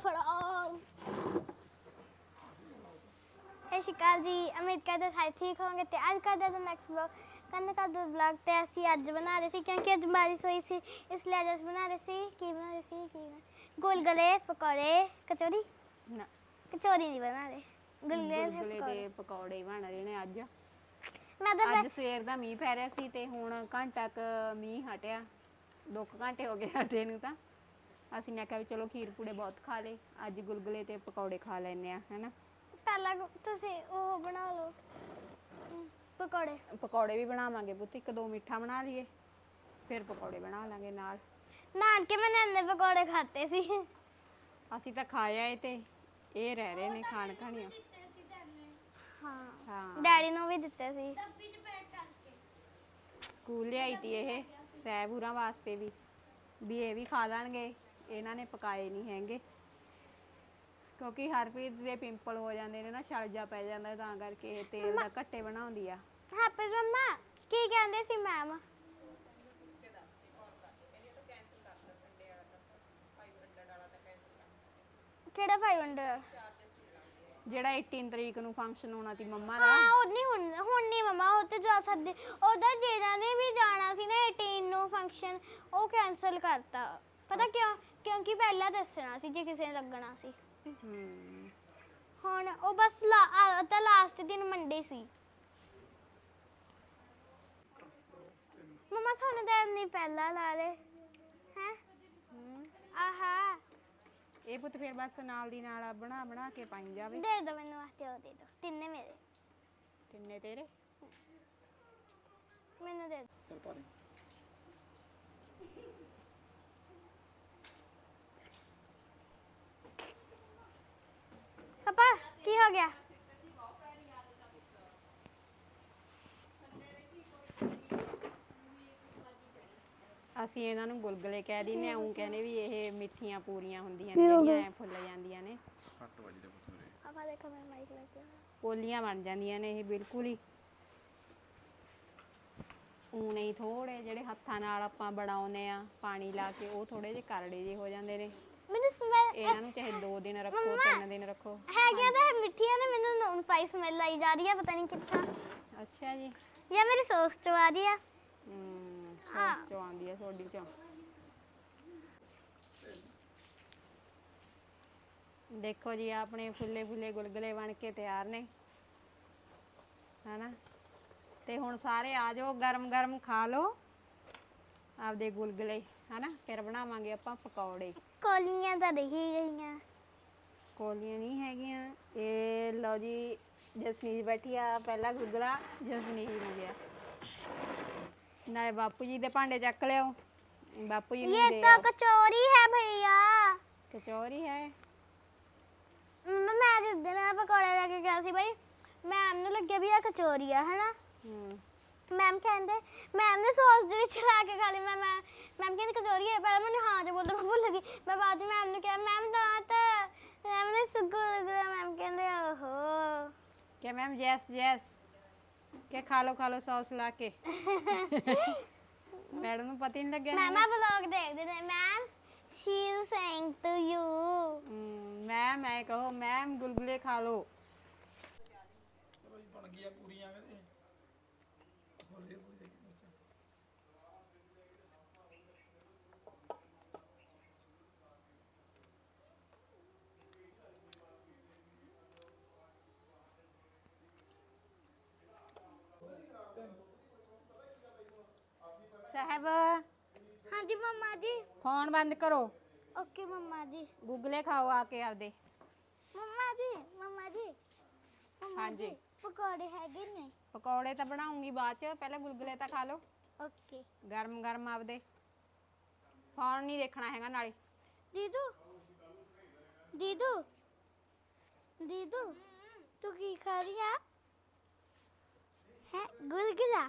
ਫੜਾਓ ਸਤਿ ਸ਼੍ਰੀ ਅਕਾਲ ਜੀ ਉਮੀਦ ਕਰਦੇ ਹਾਂ ਸਾਰੇ ਠੀਕ ਹੋਣਗੇ ਤੇ ਅੱਜ ਕਰਦੇ ਹਾਂ ਨੈਕਸਟ ਵਲੌਗ ਕੰਨ ਕਾ ਦੋ ਵਲੌਗ ਤੇ ਅਸੀਂ ਅੱਜ ਬਣਾ ਰਹੇ ਸੀ ਕਿਉਂਕਿ ਅੱਜ ਬਾਰਿਸ਼ ਹੋਈ ਸੀ ਇਸ ਲਈ ਅੱਜ ਅਸੀਂ ਬਣਾ ਰਹੇ ਸੀ। ਕੀ ਬਣਾ ਰਹੇ ਸੀ ਕੀ ਬਣਾ ਗੋਲਗਲੇ ਪਕੌੜੇ ਕਚੌਰੀ? ਨਾ। ਕਚੌਰੀ ਨਹੀਂ ਬਣਾ ਰਹੇ। ਗੁਲਗੁਲੇ ਤੇ ਗੁਲਗੁਲੇ ਪਕੌੜੇ ਦੇ ਪਕੌੜੇ। ਬਣ ਰਹੇ ਨੇ ਅੱਜ। ਮੈਂ ਤਾਂ ਅੱਜ ਸਵੇਰ ਦਾ ਮੀਂਹ ਪੈ ਰਿਹਾ ਸੀ ਤੇ ਹੁਣ ਘੰਟਾ ਕ ਮੀਂਹ ਹਟਿਆ। ਦੋ ਕੁ ਘੰਟੇ ਹੋ ਗਏ ਹਟੇ ਨੂੰ ਤਾਂ। ਅਸੀਂ ਨੇ ਕਿਹਾ ਵੀ ਚਲੋ ਖੀਰ ਪੂੜੇ ਬਹੁਤ ਖਾ ਲਏ ਅੱਜ ਗੁਲਗੁਲੇ ਤੇ ਪਕੌੜੇ ਖਾ ਲੈਨੇ ਆ ਹੈਨਾ? ਪਹਿਲਾਂ ਤੁਸੀਂ ਉਹ ਬਣਾ ਲਓ ਪਕੌੜੇ। ਪਕੌੜੇ ਵੀ ਬਣਾਵਾਂਗੇ ਪੁੱਤ ਇੱਕ ਦੋ ਮਿੱਠਾ ਬਣਾ ਲਈਏ ਫਿਰ ਪਕੌੜੇ ਬਣਾ ਲਾਂਗੇ ਨਾਲ। ਨਾਨਕੇ ਮੈਂ ਨੰਨੇ ਪਕੌੜੇ ਖਾਤੇ ਸੀ। ਅਸੀਂ ਤਾਂ ਖਾਇਆ ਏ ਤੇ ਇਹ ਰਹਿ ਰਹੇ ਨੇ ਖਾਣ ਖਾਣੀਆਂ। ਹਾਂ ਹਾਂ। ਡੈਡੀ ਨੂੰ ਵੀ ਦਿੱਤੇ ਸੀ। ਸਕੂਲ ਲਿਆਈ ਤੀ ਇਹ ਸਹਿਬੂਰਾਂ ਵਾਸਤੇ ਵੀ ਵੀ ਇਹ ਵੀ ਖਾ ਲੈਣਗੇ। ਇਹਨਾਂ ਨੇ ਪਕਾਏ ਨਹੀਂ ਹੈਗੇ। ਕਿਉਂਕਿ ਹਰਪ੍ਰੀਤ ਦੇ ਪਿੰਪਲ ਹੋ ਜਾਂਦੇ ਨੇ ਨਾ ਛਲ ਜਾ ਪੈ ਜਾਂਦਾ ਤਾਂ ਕਰਕੇ ਇਹ ਤੇਲ ਦਾ ਘੱਟੇ ਬਣਾਉਂਦੀ ਆ। ਹੈਪੀ ਮੰਮਾ ਕੀ ਕਹਿੰਦੇ ਸੀ ਮੈਮ? ਕਿਹੜਾ 500 ਜਿਹੜਾ 18 ਤਰੀਕ ਨੂੰ ਫੰਕਸ਼ਨ ਹੋਣਾ ਤੀ ਮੰਮਾ ਦਾ। ਹਾਂ ਉਹ ਨਹੀਂ ਹੁਣ ਹੁਣ ਨਹੀਂ ਮਮਾ ਉਹ ਤੇ ਜਾ ਸਕਦੇ। ਉਹਦਾ ਜਿਹੜਾ ਨੇ ਵੀ ਜਾਣਾ ਸੀ ਨਾ 18 ਨੂੰ ਫੰਕਸ਼ਨ ਉਹ ਕੈਨਸਲ ਕਰਤਾ। ਪਤਾ ਕਿਉਂ? ਕਿਉਂਕਿ ਪਹਿਲਾਂ ਦੱਸਣਾ ਸੀ ਜੇ ਕਿਸੇ ਨੇ ਲੱਗਣਾ ਸੀ। ਹਮ, ਹੁਣ ਉਹ ਬਸ ਲਾ- ਆ ਤਾਂ ਲਾਸਟ ਦਿਨ ਮੰਡੇ ਸੀ। ਮਮਾ ਸਾਨੂੰ ਤਾਂ ਨਹੀਂ ਪਹਿਲਾਂ ਲਾ ਲੇ। ਹੈ? ਆਹਾ। ਇਹ ਪੁੱਤ ਫਿਰ ਬਸ ਨਾਲ ਦੀ ਨਾਲ ਬਣਾ ਬਣਾ ਕੇ ਪਾਈ ਜਾਵੇ। ਦੇ ਦੋ ਮੈਨੂੰ ਵਾਸਤੇ ਉਹ ਦੇ ਦੋ। ਤਿੰਨੇ ਮੇਰੇ। ਕਿੰਨੇ ਤੇਰੇ? ਮੈਨੂੰ ਦੇ ਦਿਓ। ਚਲ ਪਾ ਦੇ। ਪਾਪਾ ਕੀ ਹੋ ਗਿਆ? ਅਸੀਂ ਇਹਨਾਂ ਨੂੰ ਗੁਲਗੁਲੇ ਕਹਿ ਦਿੰਦੇ ਆ ਉਹ ਕਹਿੰਦੇ ਵੀ ਇਹ ਮਿੱਠੀਆਂ ਪੂਰੀਆਂ ਹੁੰਦੀਆਂ ਨੇ ਜਿਹੜੀਆਂ ਐ ਫੁੱਲ ਜਾਂਦੀਆਂ ਨੇ। 8 ਵਜੇ ਦੇ ਪੁੱਤ ਮੇਰੇ। ਪਾਪਾ ਦੇਖੋ ਮੈਂ ਮਾਈਕ ਲੱਗਿਆ ਪੋਲੀਆਂ ਬਣ ਜਾਂਦੀਆਂ ਨੇ ਇਹ ਬਿਲਕੁਲ ਹੀ। ਊਂ ਨਹੀਂ ਥੋੜੇ ਜਿਹੜੇ ਹੱਥਾਂ ਨਾਲ ਆਪਾਂ ਬਣਾਉਨੇ ਆ ਪਾਣੀ ਲਾ ਕੇ ਉਹ ਥੋੜੇ ਜਿਹੇ ਕਰੜੇ ਜਿਹੇ ਹੋ ਜਾਂਦੇ ਨੇ। ਮੈਨੂੰ ਸਮੈਲ ਇਹਨਾਂ ਨੂੰ ਚਾਹੇ 2 ਦਿਨ ਰੱਖੋ। 3 ਦਿਨ ਰੱਖੋ। ਹੈਗੀਆਂ ਤਾਂ ਇਹ ਮਿੱਠੀਆਂ ਨੇ ਮੈਨੂੰ ਨੋਨ ਪਾਈ ਸਮੈਲ ਆਈ ਜਾ ਰਹੀ ਹੈ ਪਤਾ ਨਹੀਂ ਕਿੱਥੋਂ ਅੱਛਾ ਜੀ। ਜਾਂ ਮੇਰੀ ਸੌਸ ਤੋਂ ਆ ਰਹੀ ਆ। ਹਮ ਹਾਂ। ਸੌਸ ਚੋਂ ਆਉਂਦੀ ਹੈ ਸੋਡੀ ਚੋਂ। ਦੇਖੋ ਜੀ ਆਪਣੇ ਫੁੱਲੇ ਫੁੱਲੇ ਗੁਲਗੁਲੇ ਬਣ ਕੇ ਤਿਆਰ ਨੇ। ਹਨਾ? ਤੇ ਹੁਣ ਸਾਰੇ ਆ ਜਾਓ ਗਰਮ ਗਰਮ ਖਾ ਲਓ। ਆਪਦੇ ਗੁਲਗੁਲੇ ਹਨਾ? ਫਿਰ ਬਣਾਵਾਂਗੇ ਆਪਾਂ ਪਕੌੜੇ। ਕੋਲੀਆਂ ਤਾਂ ਦੇਖੀ ਗਈਆਂ ਕੋਲੀਆਂ ਨਹੀਂ ਹੈਗੀਆਂ ਇਹ ਲਓ ਜੀ ਜਸਨੀਤ ਬੈਠੀ ਆ ਪਹਿਲਾ ਗੁਲਗੁਲਾ ਜਸਨੀਤ ਨੂੰ ਗਿਆ ਨਾਲੇ ਬਾਪੂ ਜੀ ਦੇ ਭਾਂਡੇ ਚੱਕ ਲਿਓ ਬਾਪੂ ਜੀ ਨੂੰ ये ਦੇ तो ਆਓ। कचौरी है भैया ਕਚੌਰੀ ਹੈ मम्मा मैं जिस दिन पकौड़े लेके गया सी भाई मैम ਨੂੰ ਲੱਗਿਆ ਵੀ ਆ ਕਚੌਰੀ ਆ ਹਨਾ ਹੂੰ ਮੈਮ ਕਹਿੰਦੇ ਮੈਮ ਨੇ ਸੌਸ ਦੇ ਵਿੱਚ ਲਾ ਕੇ ਖਾ ਲਈ ਮੈਂ ਮੈਂ ਮੈਮ ਕਹਿੰਦੇ ਕਚੌਰੀ ਹੈ ਪਹਿਲਾਂ ਮੈਨੂੰ ਹਾਂ ਜੇ ਬੋਲਣਾ ਭੁੱਲ ਗਈ। ਮੈਂ ਬਾਅਦ ਵਿੱਚ ਮੈਮ ਨੂੰ ਕਿਹਾ ਮੈਮ ਤਾਂ ਤਾਂ ਮੈਮ ਨੇ ਸੁੱਕੂ ਲੱਗਦਾ ਮੈਮ ਕਹਿੰਦੇ ਓਹੋ। ਕਿ ਮੈਮ ਯੈਸ ਯੈਸ ਕਿ ਖਾ ਲਓ ਖਾ ਲਓ ਸੌਸ ਲਾ ਕੇ। ਮੈਡਮ ਨੂੰ ਪਤਾ ਹੀ ਨਹੀਂ ਲੱਗਿਆ ਮੈਮ ਆ ਵਲੌਗ ਦੇਖਦੇ ਨੇ ma'am she is saying to you ma'am ਮੈਂ ਕਹੋ ਮੈਮ ਗੁਲਗੁਲੇ ਖਾ ਲਓ ਚਲੋ ਜੀ ਬਣ ਗਈਆਂ ਪੂਰੀਆਂ ਕਹਿੰਦੇ ਹੋਲੇ ਪੂਰੀ ਸਾਹਿਬ? ਹਾਂਜੀ ਮੰਮਾ ਜੀ। ਫੋਨ ਬੰਦ ਕਰੋ। ਓਕੇ ਮੰਮਾ ਜੀ। ਗੁਲਗੁਲੇ ਖਾਓ ਆ ਕੇ ਆਪਦੇ। ਮੰਮਾ ਜੀ ਮੰਮਾ ਜੀ। ਮੰਮਾ ਹਾਂਜੀ। ਜੀ, ਪਕੌੜੇ ਹੈਗੇ ਨੇ। ਪਕੌੜੇ ਤਾਂ ਬਣਾਉਂਗੀ ਬਾਅਦ ਚ ਪਹਿਲਾਂ ਗੁਲਗੁਲੇ ਤਾਂ ਖਾ ਲਓ। ਓਕੇ। ਗਰਮ ਗਰਮ ਆਪਦੇ। ਫੋਨ ਨਹੀਂ ਦੇਖਣਾ ਹੈਗਾ ਨਾਲੇ। ਦੀਦੂ ਦੀਦੂ ਦੀਦੂ ਤੂੰ ਕੀ ਖਾ ਰਹੀ ਆ? ਹੈ ਗੁਲਗੁਲਾ।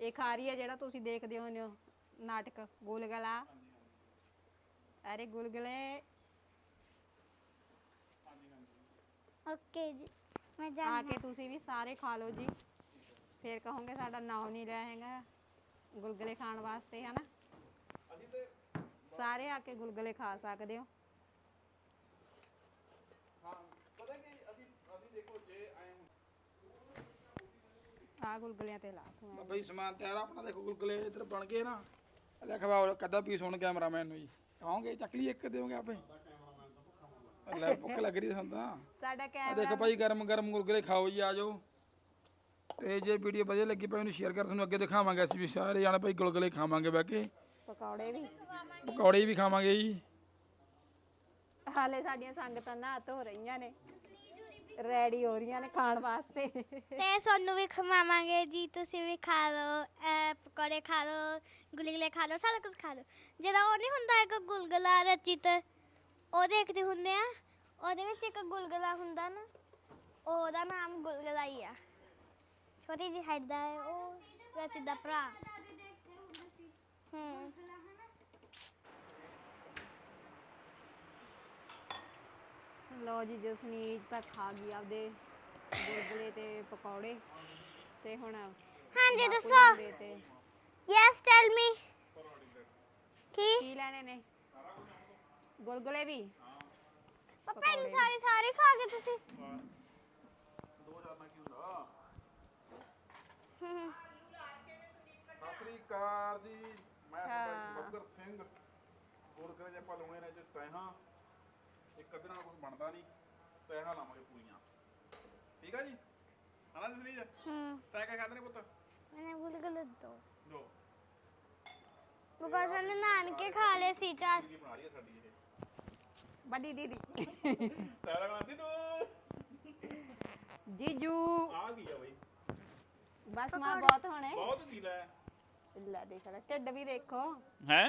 ਇਹ ਖਾ ਰਹੀ ਹੈ ਜਿਹੜਾ ਤੁਸੀਂ ਦੇਖਦੇ ਹੁੰਦੇ ਹੋ ਨਾਟਕ ਗੁਲਗਲਾ। ਅਰੇ ਗੁਲਗਲੇ। ਓਕੇ ਜੀ ਮੈਂ ਆ ਜਾਣਾ। ਕੇ ਤੁਸੀਂ ਵੀ ਸਾਰੇ ਖਾ ਲਓ ਜੀ। ਫੇਰ ਕਹੋਗੇ ਸਾਡਾ ਨਾਮ ਨਹੀਂ ਲਿਆ ਹੈਗਾ ਗੁਲਗਲੇ ਖਾਣ ਵਾਸਤੇ ਹਨਾ? ਸਾਰੇ ਆ ਕੇ ਗੁਲਗੁਲੇ ਖਾ ਸਕਦੇ ਹਾਂ ਪਤਾ ਕਿ ਅਸੀਂ ਅਸੀਂ ਦੇਖੋ ਜੇ ਆਏ ਆ ਗੁਲਗੁਲਿਆਂ ਤੇ ਲਾ ਤੂੰ ਐਂ। ਬਈ ਸਮਾਨ ਤਿਆਰ ਆ ਆਪਣਾ ਦੇਖੋ ਗੁਲਗੁਲੇ ਇੱਧਰ ਬਣ ਗਏ ਨਾ। ਲੈ ਖਵਾਓ ਕੱਦਾ ਪੀਸ ਹੁਣ ਕੈਮਰਾਮੈਨ ਨੂੰ ਜੀ। ਆਉਂਗੇ ਚੱਕ ਲਈ ਇੱਕ ਦਿਓਗੇ ਆਪੇ? ਲੈ ਭੁੱਖ ਲੱਗ ਰਹੀ ਹੁੰਦਾ ਸਾਡਾ ਆ ਕੈਮਰਾ ਦੇਖੋ ਭਾਈ ਗਰਮ ਗਰਮ ਗੁਲਗੁਲੇ ਖਾਓ ਜੀ ਆ ਜਾਓ। ਤੇ ਜੇ ਵੀਡੀਓ ਵਧੀਆ ਲੱਗੀ ਭਾਈ ਉਹਨੂੰ ਸ਼ੇਅਰ ਕਰ ਤੁਹਾਨੂੰ ਅੱਗੇ ਦਿਖਾਵਾਂਗੇ ਅਸੀਂ ਵੀ ਸਾਰੇ ਜਾਣੇ ਭਾਈ ਗੁਲਗੁਲੇ ਖਾਵਾਂਗੇ ਬਹਿ ਕੇ। ਪਕੌੜੇ ਵੀ। ਪਕੌੜੇ ਵੀ ਖਾਵਾਂਗੇ ਜੀ। ਹਾਲੇ ਸਾਡੀਆਂ ਸੰਗਤਾਂ ਨਹਾ ਧੋ ਰਹੀਆਂ ਨੇ। ਰੈਡੀ ਹੋ ਰਹੀਆਂ ਨੇ ਖਾਣ ਵਾਸਤੇ। ਤੇ ਸਾਨੂੰ ਵੀ ਖਵਾਵਾਂਗੇ ਜੀ, ਤੁਸੀਂ ਵੀ ਖਾ ਲਓ ਐ ਪਕੌੜੇ ਖਾ ਲਓ, ਗੁਲਗੁਲੇ ਖਾ ਲਓ, ਸਾਰਾ ਕੁਝ ਖਾ ਲਓ। ਜਿਹੜਾ ਉਹ ਨਹੀਂ ਹੁੰਦਾ ਇੱਕ ਗੁਲਗੁਲਾ ਰਚਿਤ ਉਹ ਦੇਖਦੇ ਹੁੰਦੇ ਆ, ਉਹਦੇ ਵਿੱਚ ਇੱਕ ਗੁਲਗੁਲਾ ਹੁੰਦਾ ਨਾ, ਉਹਦਾ ਨਾਮ ਗੁਲਗੁਲਾ ਹੀ ਆ। ਛੋਟੀ ਜਿਹੀ ਹਾਈਟ ਦਾ ਹੈ, ਉਹ ਰਚਿਤ ਦਾ ਭਰਾ। ਹੂੰ। ਲੋ ਜੀ ਜਸਨੀਤ ਤਾਂ ਖਾ ਗਈ ਆਪਦੇ ਗੁਲਗੁਲੇ ਤੇ ਪਕੌੜੇ ਤੇ ਹੁਣ ਹਾਂਜੀ ਬਾਪੂ ਦੱਸੋ। ਜੀ ਦੇ ਤੇ ਯੈਸ ਟੈਲ ਮੀ ਕੀ? ਕੀ ਲੈਣੇ ਨੇ? ਗੁਲਗੁਲੇ ਵੀ? ਪਾਪਾ ਇਹ ਸਾਰੇ ਸਾਰੇ ਖਾ ਗਏ ਤੁਸੀਂ। ਹੂੰ ਸਤਿ ਸ੍ਰੀ ਅਕਾਲ ਜੀ ਮੈਂ ਬੱਬਰ ਸਿੰਘ। ਗੁਰਕਰੇ ਜੇ ਆਪਾਂ ਲਾਉਣੇ ਨੇ ਜੇ ਤੈਹਾਂ। ਇੱਕ ਅੱਧੇ ਨਾਲ ਕੁਝ ਬਣਦਾ ਨਹੀਂ ਪੈਣਾ ਲਾਵਾਂਗੇ ਪੂਰੀਆਂ। ਠੀਕ ਆ ਜੀ? ਹਨਾ ਜੀ ਹੂੰ। ਤੈਂ ਕਿਆ ਖਾਂਦੇ ਨੇ ਪੁੱਤ? मैंने गुलगुले दो ਦੋ। बिकॉज मैंने नान के खा ले सी चार ਕੀ ਬਣਾ ਰਹੀ ਹੈ ਸਾਡੀ ਇਹ। ਵੱਡੀ ਦੀਦੀ। ਸਾਰਾ ਬਣਾਉਂਦੀ ਤੂੰ। ਜੀਜੂ। ਆ ਕੀ ਆ ਬਈ? ਬਸ ਮਾਂ ਬਹੁਤ ਹੋਣੇ। ਬਹੁਤ ਨੀਲਾ ਹੈ ਲੈ ਦੇਖ ਲੈ ਢਿੱਡ ਵੀ ਦੇਖੋ। ਹੈ?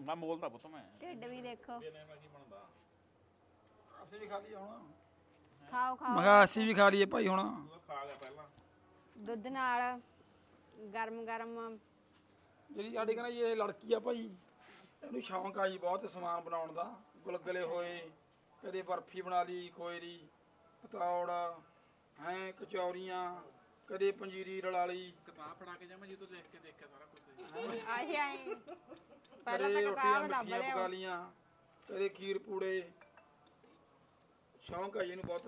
ਮੈਂ ਮੋਲਦਾ ਪੁੱਤ ਮੈਂ। ਢਿੱਡ ਵੀ ਦੇਖੋ। ਇਹਨੇ ਮੈਂ ਕੀ ਬਣਦਾ? ਅਸੀਂ ਵੀ ਖਾ ਲਈਏ ਹੁਣ। ਖਾਓ ਖਾਓ। ਮੈਂ ਕਿਹਾ ਅਸੀਂ ਵੀ ਖਾ ਲਈਏ ਭਾਈ ਹੁਣ। ਤੂੰ ਖਾ ਗਿਆ ਪਹਿਲਾਂ। ਦੁੱਧ ਨਾਲ ਗਰਮ ਗਰਮ। ਜਿਹੜੀ ਸਾਡੀ ਕਹਿੰਦਾ ਜੀ ਇਹ ਲੜਕੀ ਆ ਭਾਈ ਇਹਨੂੰ ਸ਼ੌਂਕ ਆ ਜੀ ਬਹੁਤ ਸਮਾਨ ਬਣਾਉਣ ਦਾ। ਗੁਲਗੁਲੇ ਹੋਏ ਕਦੇ ਬਰਫੀ ਬਣਾ ਲਈ ਖੋਏ ਦੀ ਪਤੌੜ ਹੈ ਕਚੌਰੀਆਂ ਕਦੇ ਪੰਜੀਰੀ ਰਲਾ ਲਈ। ਕਿਤਾਬ ਫੜਾ ਕੇ ਜਾ ਮੈਂ ਜਿੱਦੋਂ ਦੇਖ ਕੇ ਦੇਖਿਆ ਸਾਰਾ ਕੁਝ ਆਹੀ ਆਈ ਪਹਿਲਾਂ ਕਦੇ ਤਾਂ ਰੋਟੀਆਂ ਕਿਤਾਬ ਲੱਭ ਮਿੱਠੀਆਂ ਲਿਆ ਪਕਾ ਲੀਆਂ ਕਦੇ ਖੀਰ ਪੂੜੇ। ਸ਼ੌਂਕ ਆ ਜੀ ਇਹਨੂੰ ਬਹੁਤ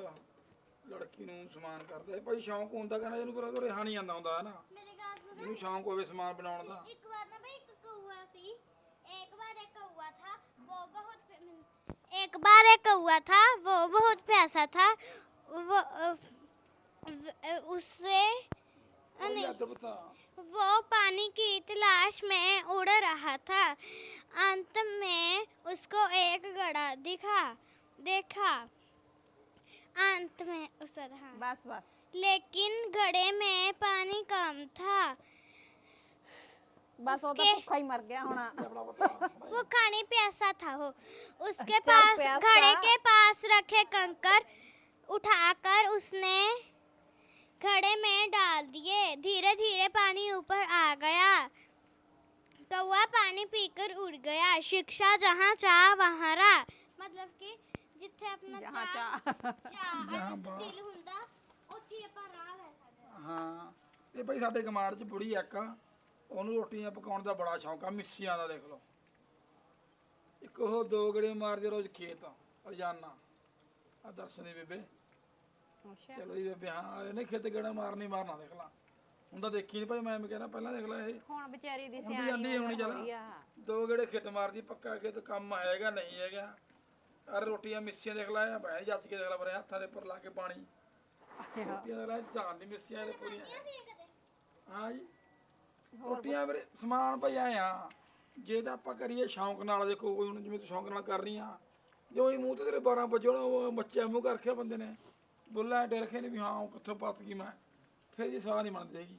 ਲੜਕੀ ਨੂੰ ਸਮਾਨ ਕਰਦਾ ਇਹ ਭਾਈ ਸ਼ੌਂਕ ਹੁੰਦਾ ਕਹਿੰਦਾ ਇਹਨੂੰ ਪਰ ਰਿਹਾ ਨਹੀਂ ਜਾਂਦਾ ਹੁੰਦਾ ਹੈ ਨਾ मेरी बात सुनो ਇਹਨੂੰ ਸ਼ੌਂਕ ਹੋਵੇ ਸਮਾਨ ਬਣਾਉਣ ਦਾ एक बार ना भाई एक कौवा सी एक बार एक कौवा था वो बहुत एक बार एक कौवा था वो बहुत प्यासा था वो अ, व- उससे ਉਹ नहीं ਯਾਦ ਪਤਾ वो पानी की तलाश में उड़ रहा था अंत में उसको एक गड़ा दिखा देखा अंत में उसर हाँ बस बस। लेकिन घड़े में पानी कम था। बस वो तो भूखा ही मर गया होना। वो खाने प्यासा था वो। उसके अच्छा, पास घड़े के पास रखे कंकर उठाकर उसने घड़े में डाल दिए। धीरे धीरे पानी ऊपर आ गया। कौआ पानी पीकर उड़ गया। शिक्षा जहाँ चाह वहाँ रहा। मतलब कि ਜਿੱਥੇ ਆਪਣਾ ਜਹਾਂ ਚਾਹ ਚਾਹ। ਦਿਲ ਹੁੰਦਾ ਉੱਥੇ ਆਪਾਂ ਰਾਹ ਲੈ ਸਕਦੇ ਹਾਂ। ਹਾਂ। ਇਹ ਭਾਈ ਸਾਡੇ ਗਮਾੜ 'ਚ ਬੁੜੀ ਇੱਕ। ਆ, ਉਹਨੂੰ ਰੋਟੀਆਂ ਪਕਾਉਣ ਦਾ ਬੜਾ ਸ਼ੌਂਕ ਆ ਮਿੱਸੀਆਂ ਦਾ ਦੇਖ ਲਓ। ਇੱਕ ਉਹ ਦੋ ਗੜੇ ਮਾਰਦੇ ਰੋਜ਼ ਖੇਤ ਰੋਜ਼ਾਨਾ। ਆ ਦਰਸ਼ਨ ਬੇਬੇ। ਅੱਛਾ। ਚਲੋ ਜੀ ਬੇਬੇ ਹਾਂ ਇਹਨੇ ਖੇਤ ਗੜਾ ਮਾਰਨੀ ਮਾਰਨਾ ਦੇਖ ਲਾ। ਹੁਣ ਦੇਖੀ ਨਹੀਂ ਭਾਈ ਮੈਂ ਵੀ ਕਹਿੰਦਾ ਪਹਿਲਾਂ ਦੇਖ ਲੈ ਇਹ। ਹੁਣ ਵਿਚਾਰੀ ਦੀ ਸਿਆਣੀ ਜਾਂਦੀ ਹੋਣੀ ਉਮਰ ਚੱਲ। ਦੋ ਗੜੇ ਖੇਤ ਮਾਰਦੀ ਪੱਕਾ ਖੇਤ ਕੰਮ ਹੈਗਾ ਨਹੀਂ ਹੈਗਾ। ਅਰ ਰੋਟੀਆਂ ਮਿੱਸੀਆਂ ਦੇਖ ਲੈ ਭਾਈ ਜੱਜ ਕੇ ਦੇਖ ਲੈ ਬਰੇ ਹੱਥਾਂ ਦੇ ਉੱਪਰ ਲਾ ਕੇ ਪਾਣੀ। ਰੋਟੀਆਂ ਦੇਖ ਲੈ ਜਾਨ ਦੀ ਮਿੱਸੀਆਂ ਦੇ ਪੂਰੀਆਂ। ਹਾਂ ਜੀ। ਰੋਟੀਆਂ ਵੀਰੇ ਸਮਾਨ ਭਈ ਆ ਜੇ ਤਾਂ ਆਪਾਂ ਕਰੀਏ ਸ਼ੌਂਕ ਨਾਲ ਦੇਖੋ ਹੁਣ ਜਿਵੇਂ ਤੂੰ ਸ਼ੌਂਕ ਨਾਲ ਕਰ ਰਹੀ ਆ ਜੋ ਹੀ ਮੂੰਹ ਤੇ ਤੇਰੇ 12 ਵਜੇ ਉਹ ਬੱਚੇ ਮੂੰਹ ਕਰਕੇ ਬੰਦੇ ਨੇ ਬੁੱਲਾ ਡੇ ਰੱਖੇ ਨੇ ਵੀ ਹਾਂ ਉਹ ਕਿੱਥੋਂ ਪਾਸ ਗਈ ਮੈਂ ਫਿਰ ਜੀ ਸਵਾਲ ਨਹੀਂ ਮੰਨ ਜਾਏਗੀ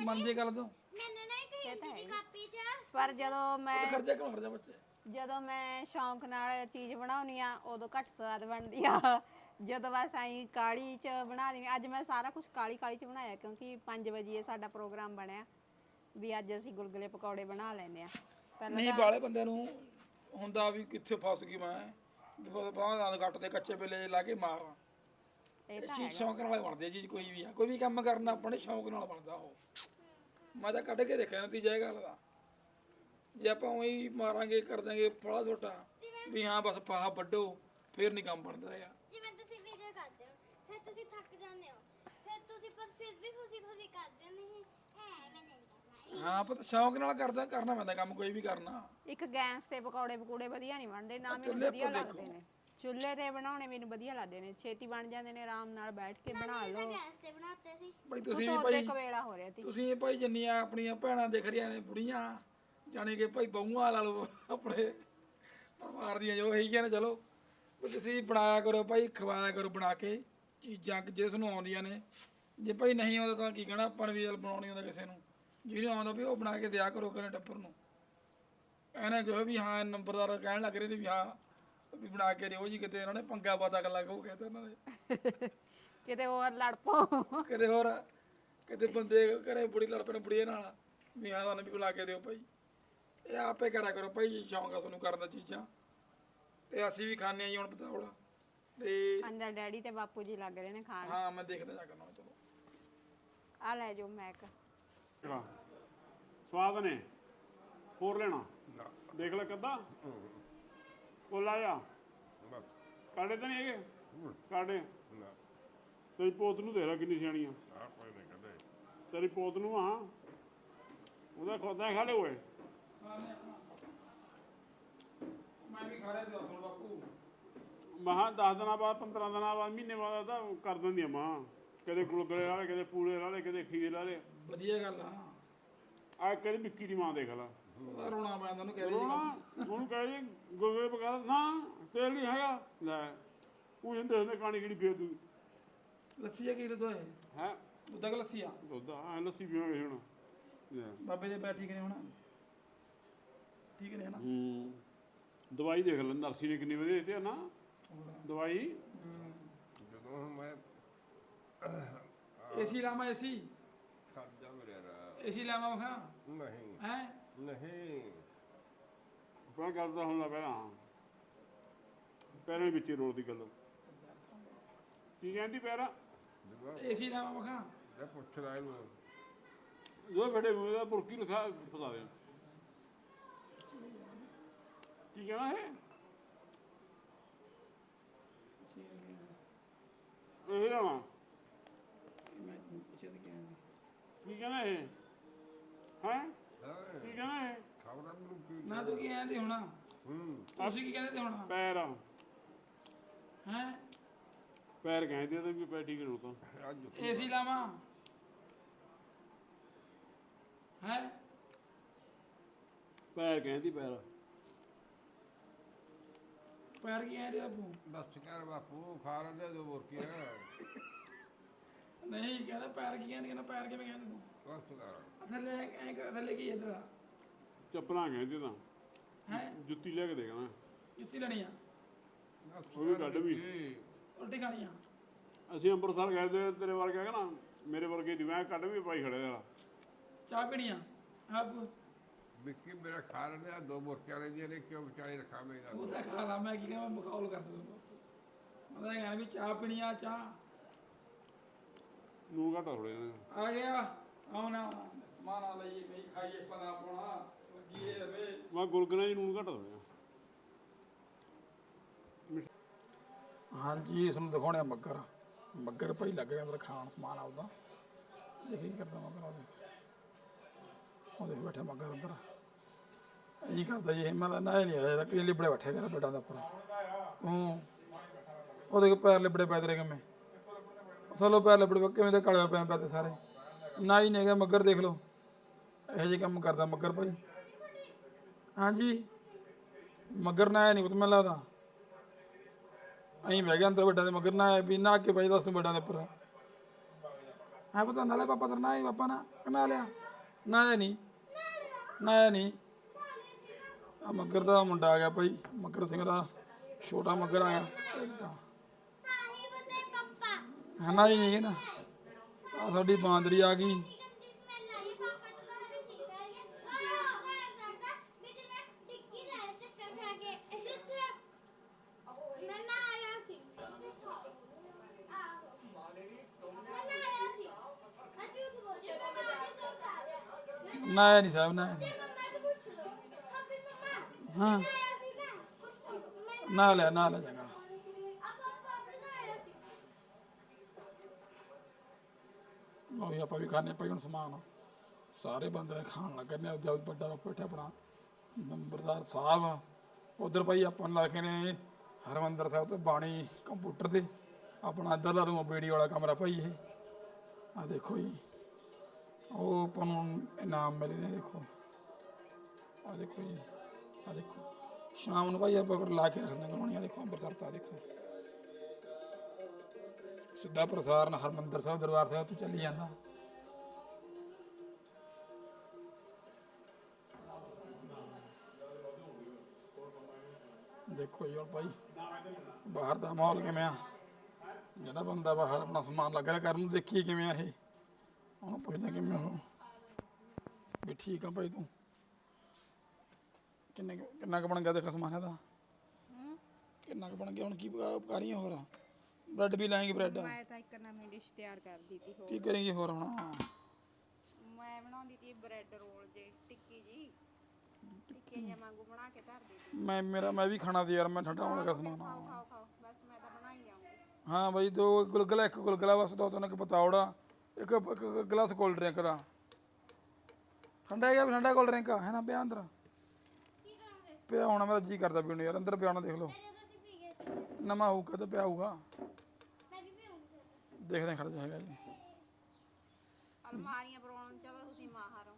ਮੰਨ ਜੇ ਗੱਲ ਤੋਂ? ਮੈਨੂੰ ਨਾ ਇੱਕ ਕਾਪੀ ਚ ਪਰ ਜਦੋਂ ਮੈਂ ਖਰਚਾ ਕਿਉਂ ਖਰਚਾ ਬੱਚੇ। ਜਦੋਂ ਮੈਂ ਸ਼ੌਂਕ ਨਾਲ ਚੀਜ਼ ਬਣਾਉਣੀ ਆ ਉਦੋਂ ਘੱਟ ਸਵਾਦ ਬਣਦੀ ਆ। ਜਦੋਂ ਬਸ ਐਂ ਕਾਲੀ ਚ ਬਣਾ ਦੇਣੀ ਅੱਜ ਮੈਂ ਸਾਰਾ ਕੁਝ ਕਾਲੀ ਕਾਲੀ ਚ ਬਣਾਇਆ ਕਿਉਂਕਿ 5 ਵਜੇ ਸਾਡਾ ਪ੍ਰੋਗਰਾਮ ਬਣਿਆ ਵੀ ਅੱਜ ਅਸੀਂ ਗੁਲਗੁਲੇ ਪਕੌੜੇ ਬਣਾ ਲੈਨੇ ਆ। ਨਹੀਂ ਬਾਲੇ ਬੰਦਿਆਂ ਨੂੰ ਹੁੰਦਾ ਵੀ ਕਿੱਥੇ ਫਸ ਗਈ ਮੈਂ ਬਾਹਰ ਘੱਟ ਦੇ ਕੱਚੇ ਵੇਲੇ ਲਾ ਕੇ ਮਾਰਾਂ। ਇਹ ਤਾਂ ਚੀਜ਼ ਸ਼ੌਂਕ ਨਾਲ ਬਣਦੀ ਚੀਜ਼ ਕੋਈ ਵੀ ਆ। ਕੋਈ ਵੀ ਕੰਮ ਕਰਨਾ ਆਪਣੇ ਸ਼ੌਂਕ ਨਾਲ ਬਣਦਾ ਉਹ। ਮੈਂ ਤਾਂ ਕੱਢ ਕੇ ਦੇਖਿਆ ਨਤੀਜਾ ਇਹ ਗੱਲ ਦਾ। ਜੇ ਆਪਾਂ ਉਹੀ ਮਾਰਾਂਗੇ ਕਰ ਦਾਂਗੇ ਫੜਾ ਛੋਟਾ ਵੀ ਹਾਂ ਬਸ ਪਾਹਾ ਵੱਡੋ ਫੇਰ ਨਹੀਂ ਕੰਮ ਬਣਦਾ ਹੈਗਾ। ਜਿਵੇਂ ਤੁਸੀਂ ਵੀਡੀਓ ਕਰਦੇ ਹੋ ਫਿਰ ਤੁਸੀਂ ਥੱਕ ਜਾਂਦੇ ਹੋ। ਫਿਰ ਤੁਸੀਂ ਪਰ ਫਿਰ ਵੀ ਖੁਸ਼ੀ ਖੁਸ਼ੀ ਕਰਦੇ ਹੋ ਨਹੀਂ ਮੈਂ ਨਹੀਂ ਕਰਨਾ। ਹਾਂ ਪਤਾ ਸ਼ੌਂਕ ਨਾਲ ਕਰਦਾ ਕਰਨਾ ਪੈਂਦਾ ਕੰਮ ਕੋਈ ਵੀ ਕਰਨਾ। ਇੱਕ ਗੈਸ ਤੇ ਪਕੌੜੇ ਪਕੂੜੇ ਵਧੀਆ ਨਹੀਂ ਬਣਦੇ ਨਾ ਮੈਨੂੰ ਚੁੱਲ੍ਹੇ ਵਧੀਆ ਲੱਗਦੇ ਦੇਖੋ। ਨੇ। ਚੁੱਲ੍ਹੇ ਤੇ ਬਣਾਉਣੇ ਮੈਨੂੰ ਵਧੀਆ ਲੱਗਦੇ ਨੇ ਛੇਤੀ ਬਣ ਜਾਂਦੇ ਨੇ ਆਰਾਮ ਨਾਲ ਬੈਠ ਕੇ ਬਣਾ ਲਓ। ਗੈਸ ਤੇ ਬਣਾਤੇ ਸੀ। ਭਾਈ ਤੂੰ ਤੁਸੀਂ ਵੀ ਉੱਤੇ ਭਾਈ ਕਵੇਲਾ ਹੋ ਰਿਹਾ ਤੁਸੀਂ ਭਾਈ ਜਿੰਨੀਆਂ ਆਪਣੀਆਂ ਭੈਣਾਂ ਦਿਖ ਰਹੀਆਂ ਨੇ ਬੁੜੀਆਂ ਜਾਣੀ ਕਿ ਭਾਈ ਬਹੂਆਂ ਲਾ ਲਓ ਆਪਣੇ ਪਰਿਵਾਰ ਦੀਆਂ ਜੋ ਹੈਗੀਆਂ ਨੇ ਚਲੋ। ਤੁਸੀਂ ਬਣਾਇਆ ਕਰੋ ਭਾਈ ਖਵਾਇਆ ਕਰੋ ਬਣਾ ਕੇ। ਚੀਜ਼ਾਂ ਜਿਸ ਨੂੰ ਆਉਂਦੀਆਂ ਨੇ। ਜੇ ਭਾਈ ਨਹੀਂ ਆਉਂਦਾ ਤਾਂ ਕੀ ਕਹਿਣਾ ਆਪਾਂ ਵੀ ਬਣਾਉਣੀ ਆਉਂਦਾ ਕਿਸੇ ਨੂੰ। ਜਿਹਨੂੰ ਆਉਂਦਾ ਵੀ ਉਹ ਬਣਾ ਕੇ ਦਿਆ ਕਰੋ ਕਰੇ ਟੱਪਰ ਨੂੰ। ਐਨੇ ਕਹੋ ਵੀ ਹਾਂ ਨੰਬਰਦਾਰ ਕਹਿਣ ਲੱਗ ਰਹੇ ਨੇ ਵੀ ਹਾਂ ਵੀ ਬਣਾ ਕੇ ਦਿਓ ਜੀ ਕਿਤੇ। ਇਹਨਾਂ ਨੇ ਪੰਗਾ ਪਤਾ ਗੱਲਾਂ ਕਹੋ ਕਹਿੰਦੇ ਇਹਨਾਂ ਨੇ। ਕਿਤੇ ਹੋਰ ਲੜ ਪੋ ਕਿਤੇ ਹੋਰ ਕਿਤੇ ਬੰਦੇ ਘਰੇ ਬੁੜੀ ਲੜ ਪੈਣ ਬੁੜੀਏ ਨਾਲ। ਵੀ ਹਾਂ ਤੁਹਾਨੂੰ ਵੀ ਬੁਲਾ ਕੇ ਦਿਓ ਭਾਈ। ਇਹ ਆਪੇ ਕਰਿਆ ਕਰੋ ਭਾਈ ਜੀ ਸ਼ੌਂਕ ਆ ਤੁਹਾਨੂੰ ਕਰਨ ਦਾ ਚੀਜ਼ਾਂ। ਤੇ ਅਸੀਂ ਵੀ ਖਾਣੇ ਆ ਜੀ ਹੁਣ ਪਤਾਉੜਾ ਤੇ ਅੰਦਰ ਡੈਡੀ ਤੇ ਬਾਪੂ ਜੀ ਲੱਗ ਰਹੇ ਨੇ ਖਾਣ। ਹਾਂ ਮੈਂ ਦੇਖਦਾ ਜਾ ਕਰਨਾ ਚਲੋ। ਆ ਲੈ ਜਾਓ ਮੈਕ ਹਾਂ। ਸਵਾਦ ਨੇ? ਹੋਰ ਲੈਣਾ? ਦੇਖ ਲੈ ਕੱਦਾ। ਉਹ ਲਾਇਆ ਕਾੜੇ ਤਾਂ ਨਹੀਂ ਹੈਗੇ? ਕਾੜੇ? ਤੇਰੀ ਪੋਤ ਨੂੰ ਦੇ ਲੈ ਕਿੰਨੀ ਸਿਆਣੀ ਆ। ਤੇਰੀ ਪੋਤ ਨੂੰ ਆ। ਉਹਦਾ ਖੋਦਾ ਖਾ ਲੈ ਓਏ। ਮੈਂ ਵੀ ਖਾ ਲਿਆ ਤੇ ਅਸਲ ਬਾਪੂ ਮਹਾ 10 ਦਿਨਾਂ ਬਾਅਦ 15 ਦਿਨਾਂ ਬਾਅਦ ਮਹੀਨੇ ਬਾਅਦ ਤਾਂ ਕਰ ਦਿੰਦੀ ਆ ਮਾਂ। ਕਦੇ ਗੁਲਗੁਲੇ ਲਾ ਲੈ ਕਦੇ ਪੂੜੇ ਲਾ ਲੈ ਕਦੇ ਖੀਰ ਲਾ ਲੈ ਵਧੀਆ ਗੱਲ ਆ। ਆ ਕਦੇ ਵਿੱਕੀ ਦੀ ਮਾਂ ਦੇਖ ਲੈ। ਰੋਣਾ ਪੈਂਦਾ ਉਹਨੂੰ ਕਹਿ ਰਹੀ ਰੋਣਾ? ਉਹਨੂੰ ਕਹੇ ਜੀ ਗੁਲਗੁਲੇ ਪਕਾ ਦੇ। ਨਾ ਤੇਲ ਨਹੀਂ ਹੈਗਾ। ਲੈ ਉਹ ਇਹਦੇ ਹੁੰਦੇ ਕਾਣੀ ਕਿਹੜੀ ਫੇਰ ਦੂ ਲੱਸੀ ਆ ਕੀ ਦੁੱਧ ਹੈ ਹੈ? ਦੁੱਧ ਕਿ ਲੱਸੀ ਆ? ਦੁੱਧ ਆ ਲੱਸੀ ਪੀਵਾਂਗੇ ਹੁਣ। ਲੈ। ਬਾਬੇ ਦੇ ਠੀਕ ਨੇ ਹੁਣ। ਠੀਕ ਨੇ ਹਨਾ? ਹੂੰ। ਦਵਾਈ ਦੇਖ ਲੈ ਨਰਸੀ ਨੇ ਕਿੰਨੀ ਵਧੀਆ ਦਿੱਤੀ ਆ ਨਾ। ਦਵਾਈ। ਜਦੋਂ ਹੁਣ ਮੈਂ ਏਸੀ ਲਾਵਾਂ ਏਸੀ। ਖਰਜਾ ਮੇਰੇ ਰਾ ਏਸੀ ਲਾਵਾਂ ਮਖਾ ਨਹੀਂ। ਹੈ? ਨਹੀਂ। ਪਾ ਕਰਦਾ ਹੁੰਦਾ ਪਹਿਲਾਂ। ਪੈਰਾਂ ਦੇ ਵਿੱਚ ਹੀ ਰੋਲ ਦੀ ਗੱਲ। ਕੀ ਕਹਿੰਦੀ ਪੈਰਾਂ? ਜਦੋਂ ਏਸੀ ਲਾਵਾਂ ਮਖਾ ਇਹ ਪੁੱਛ ਰਿਹਾ ਇਹਨੂੰ। ਜੋ ਬੜੇ ਮੂੰਹ ਦਾ ਲਿਖਾ ਫਸਾ ਦੇ ਕੀ ਕਹਿਣਾ ਹੈ। ਇਹ ਲਾਵਾਂ ਮੈਂ ਪੁੱਛਿਆ ਤੇ ਕਿਹਾ ਨੀ। ਕੀ ਕਹਿਣਾ ਹੈ? ਹਾਂ। ਕੀ ਕਹਿਣਾ ਇਹ? ਖਬਰਾਂ ਨੂੰ ਕੀ ਨਾ ਤੂੰ ਕੀ ਕਹਿੰਦੇ ਹੁਣ? ਹੂੰ। ਤੁਸੀਂ ਕੀ ਕਹਿੰਦੇ ਤੇ ਹੁਣ? ਪੈਰ ਹੈ? ਪੈਰ ਕਹਿੰਦੇ ਤੇ ਵੀ ਪੈ ਠੀਕ ਨੂੰ ਤਾਂ। ਏਸੀ ਲਾਵਾਂ? ਹੈ? ਪੈਰ ਕਹਿੰਦੀ ਪੈਰ। ਪੈਰ ਕੀ ਕਹਿੰਦੇ ਆਪੂ ਬਸ ਕਰ ਬਾਪੂ ਖਾ ਰਹੇ ਦੋ ਬੁਰਕੀਆਂ। ਨਹੀਂ ਕਹਿੰਦਾ ਪੈਰ ਕੀ ਕਹਿੰਦੇ ਕਹਿੰਦਾ ਪੈਰ ਕਿਵੇਂ ਕਹਿੰਦੇ ਤੂੰ? ਬਸ ਕਰ। ਥੱਲੇ ਐ ਥੱਲੇ ਕੀ ਇਧਰ? ਚੱਪਲਾਂ ਕਹਿੰਦੇ ਤਾਂ। ਹੈ? ਜੁੱਤੀ ਲੈ ਕੇ ਦੇਖਣਾ ਜੁੱਤੀ ਲੈਣੀ ਆ? ਉਹ ਵੀ ਕੱਢ ਵੀ। ਰੋਟੀ ਖਾਣੀ ਆ? ਅਸੀਂ ਅੰਮ੍ਰਿਤਸਰ ਗਏ ਤੇ ਤੇਰੇ ਵਰਗਾ ਕਹਿੰਦਾ ਮੇਰੇ ਵਰਗੇ ਦੀ ਮੈਂ ਕੱਢ ਵੀ ਪਾਈ ਖੜੇ ਦਾ ਚਾਹ ਪੀਣੀ ਆ? ਆਪੂ ਵਿੱਕੀ ਮੇਰਾ ਖਾ ਰਹੇ ਆ ਦੋ ਬੁਰਕੀਆਂ ਰਹਿੰਦੀਆਂ ਨੇ ਕਿਉਂ ਵਿਚਾਰੇ ਰਖਾਵੇਂਗਾ ਉਹ ਤਾਂ ਖਾ ਲਾ ਮੈਂ ਕੀ ਕਹਾਂ ਮੈਂ ਮਖੌਲ ਕਰ ਦੂੰਗਾ ਮੈਂ ਤਾਂ ਕਹਿੰਦਾ ਵੀ ਚਾਹ ਪੀਣੀ ਆ ਚਾਹ। ਨੂੰ ਘਟਾ ਥੋੜੇ ਆ ਗਿਆ। ਆਉਣਾ। ਮਾਨਾ ਲਈਏ ਨਹੀਂ ਖਾਈਏ ਪਨਾ ਪੋਣਾ ਲੱਗੀਏ ਰਵੇ। ਮੈਂ ਗੁਲਗੁਲੇ ਜੀ ਨੂੰ ਘਟਾ ਥੋੜੇ ਹਾਂਜੀ ਇਸ ਨੂੰ ਦਿਖਾਉਣੇ ਆ ਮੱਗਰ। ਮੱਗਰ ਭਾਈ ਲੱਗ ਰਿਹਾ ਅੰਦਰ ਖਾਣ ਸਮਾਨ ਆਉਦਾ ਦੇਖੀ ਕਰਦਾ ਮੱਗਰ ਉਹ ਦੇਖ। ਉਹ ਦੇਖ ਬੈਠਾ ਮੱਗਰ ਅੰਦਰ। ਇਹੀ ਕਰਦਾ ਜੀ ਮੈਂ ਨਾ ਹੀ ਨਹੀਂ ਆਇਆ ਤਾਂ ਕਿ ਲਿਬੜੇ ਬੈਠੇ ਕਰ ਬੇਟਾ ਦਾ ਉੱਪਰ। ਹੂੰ। ਉਹ ਦੇਖ ਪੈਰ ਲਿਬੜੇ ਪੈ ਤੇਰੇ ਕਿਵੇਂ। ਥੱਲੋਂ ਪੈਰ ਲਿਬੜੇ ਕਿਵੇਂ ਦੇ ਕਾਲੇ ਹੋਏ ਪੈ ਤੇ ਸਾਰੇ। ਨਾ ਹੀ ਨਹੀਂਗਾ ਮੱਗਰ ਦੇਖ ਲਓ। ਇਹੋ ਜਿਹੇ ਕੰਮ ਕਰਦਾ ਮੱਗਰ ਭਾਈ। ਹਾਂਜੀ। ਮੱਗਰ ਨਾ ਆਇਆ ਨਹੀਂ ਪਤਾ, ਮੈਨੂੰ ਲੱਗਦਾ। ਅਹੀਂ ਬਹਿ ਗਿਆ ਅੰਦਰ ਵੱਡਾ ਦੇ ਮਗਰ, ਨਾ ਆਇਆ ਵੀ ਨਾ ਕੇ ਭਾਈ ਦੱਸ ਵੱਡਾ ਦੇ ਉੱਪਰ। ਹੈ ਪਤਾ ਨਾਲੇ ਪਾਪਾ ਤੇਰਾ, ਨਾ ਆਇਆ ਪਾਪਾ ਨਾ ਕਨਾ ਲਿਆ? ਨਾ ਆਇਆ ਨਹੀਂ ਨਾ ਆਇਆ ਨਹੀਂ ਆ ਮਗਰ ਦਾ ਮੁੰਡਾ ਆ ਗਿਆ ਭਾਈ ਮਗਰ ਸਿੰਘ ਦਾ ਛੋਟਾ ਮਗਰ ਆ ਗਿਆ ਸਾਹਿਬ ਤੇ ਪਪਾ ਹੈ ਨਾ ਹੀ ਨਹੀਂ ਨਾ? ਆ ਸਾਡੀ ਬਾਂਦਰੀ ਆ ਗਈ। ਨਾ ਆਇਆ ਸੀ। ਆਹੋ। ਹਾਂ। ਨਾ ਲੈ ਨਾ ਲੈ ਜਾਗਾ ਉਹ ਆਪਾਂ ਵੀ ਖਾਣੇ ਪਈ ਹੁਣ ਸਮਾਨ। ਸਾਰੇ ਬੰਦੇ ਖਾਣ ਲੱਗੇ ਨੇ ਜਦ ਵੱਡਾ ਬੈਠਾ ਆਪਣਾ। ਨੰਬਰਦਾਰ ਸਾਹਿਬ। ਉਧਰ ਭਾਈ ਆਪਾਂ ਨੂੰ ਲੱਗੇ ਹਰਮੰਦਰ ਸਾਹਿਬ ਤੋਂ ਬਾਣੀ ਕੰਪਿਊਟਰ ਦੇ। ਆਪਣਾ ਇੱਧਰਲਾ ਰੂਮ ਬੇੜੀ ਵਾਲਾ ਕਮਰਾ ਭਾਈ ਇਹ। ਆ ਦੇਖੋ ਜੀ। ਉਹ ਆਪਾਂ ਨੂੰ ਇਨਾਮ ਮਿਲੇ ਨੇ, ਦੇਖੋ। ਆ ਦੇਖੋ ਜੀ। ਆ ਦੇਖੋ। ਸ਼ਾਮ ਨੂੰ ਭਾਈ ਆਪਾਂ ਫਿਰ ਲਾ ਕੇ ਰੱਖਦੇ ਕਰਵਾਉਣੀ ਆ ਦੇਖੋ ਅੰਮ੍ਰਿਤਸਰ ਤਾਂ ਦੇਖੋ। ਸਿੱਧਾ ਪ੍ਰਸਾਰਨ ਹਰਮੰਦਰ ਸਾਹਿਬ, ਦਰਬਾਰ ਸਾਹਿਬ ਤੋਂ ਚੱਲੀ ਜਾਂਦਾ। ਦੇਖੋ ਜੀ ਹੁਣ ਭਾਈ, ਬਾਹਰ ਦਾ ਮਾਹੌਲ ਕਿਵੇਂ ਆ? ਜਿਹੜਾ ਬੰਦਾ ਬਾਹਰ ਆਪਣਾ ਸਮਾਨ ਲੱਗ ਰਿਹਾ ਕਰਨ ਨੂੰ ਦੇਖੀਏ ਕਿਵੇਂ ਆ ਇਹ। ਉਹਨੂੰ ਪੁੱਛਦਾ ਕਿਵੇਂ ਉਹ। ਵੀ ਠੀਕ ਆ ਭਾਈ ਤੂੰ? ਕਿੰਨੇ ਕੁ- ਕਿੰਨਾ ਕੁ ਬਣ ਗਿਆ ਦੇਖ ਸਮਾਨ ਇਹਦਾ? ਕਿੰਨਾ ਕੁ ਬਣ ਗਿਆ? ਹੁਣ ਕੀ ਪਕਾ ਪਕਾਰੀਆਂ ਹੋਰ? ਬ੍ਰੈਡ ਵੀ ਲਾਏਂਗੇ ਬ੍ਰੈਡ। ਮੈਂ ਤਾਂ ਇੱਕ ਨਵੀਂ ਡਿਸ਼ ਤਿਆਰ ਕਰਦੀ ਸੀ ਕੀ ਕਰੇਂਗੇ ਹੋਰ ਹੁਣ? ਮੈਂ ਬਣਾਉਂਦੀ ਸੀ ਬ੍ਰੈਡ ਰੋਲ ਜੇ ਟਿੱਕੀ ਜੀ। ਟਿੱਕੀ ਜਿਹਾ ਵਾਂਗੂ ਬਣਾ ਕੇ ਧਰ ਦਿੱਤੀ। ਮੈਂ ਮੇਰਾ ਮੈਂ ਵੀ ਖਾਣਾ ਸੀ ਯਾਰ ਮੈਂ ਠੰਡਾ ਹੋਣ ਲੱਗਾ ਸਮਾਨ। ਖਾਓ ਖਾਓ ਖਾਓ। ਬਸ ਮੈਂ ਤਾਂ ਬਣਾਈ ਜਾਊਂਗੀ। ਹਾਂ ਬਾਈ ਦੋ ਗੁਲਗੁਲਾ ਇੱਕ ਗੁਲਗੁਲਾ ਬਸ ਦੋ ਤਿੰਨ ਕੁ ਪਤੌੜਾ ਇੱਕ ਇੱਕ ਗਲਾਸ ਕੋਲਡ ਡਰਿੰਕ ਦਾ। ਠੰਡਾ ਹੈਗਾ ਵੀ ਠੰਡਾ ਕੋਲਡ ਡਰਿੰਕ ਹੈ ਨਾ ਪਿਆ ਅੰਦਰ? ਪਿਆ ਹੋਣਾ ਮੇਰਾ ਜੀ ਕਰਦਾ ਪੀਣ ਨੂੰ ਯਾਰ ਅੰਦਰ ਪਿਆ ਹੋਣਾ ਦੇਖ ਲਓ ਨਵਾਂ ਹੋਊਗਾ ਤਾਂ ਪਿਆ ਹੋਊਗਾ ਦੇਖਦੇ ਹਾਂ ਖੜ ਜਾ ਹੈਗਾ ਜੀ ਅਲਮਾਰੀਆਂ ਬਣਾਉਣ ਚ ਤਾਂ ਤੁਸੀਂ ਮਾਹਰ ਹੋ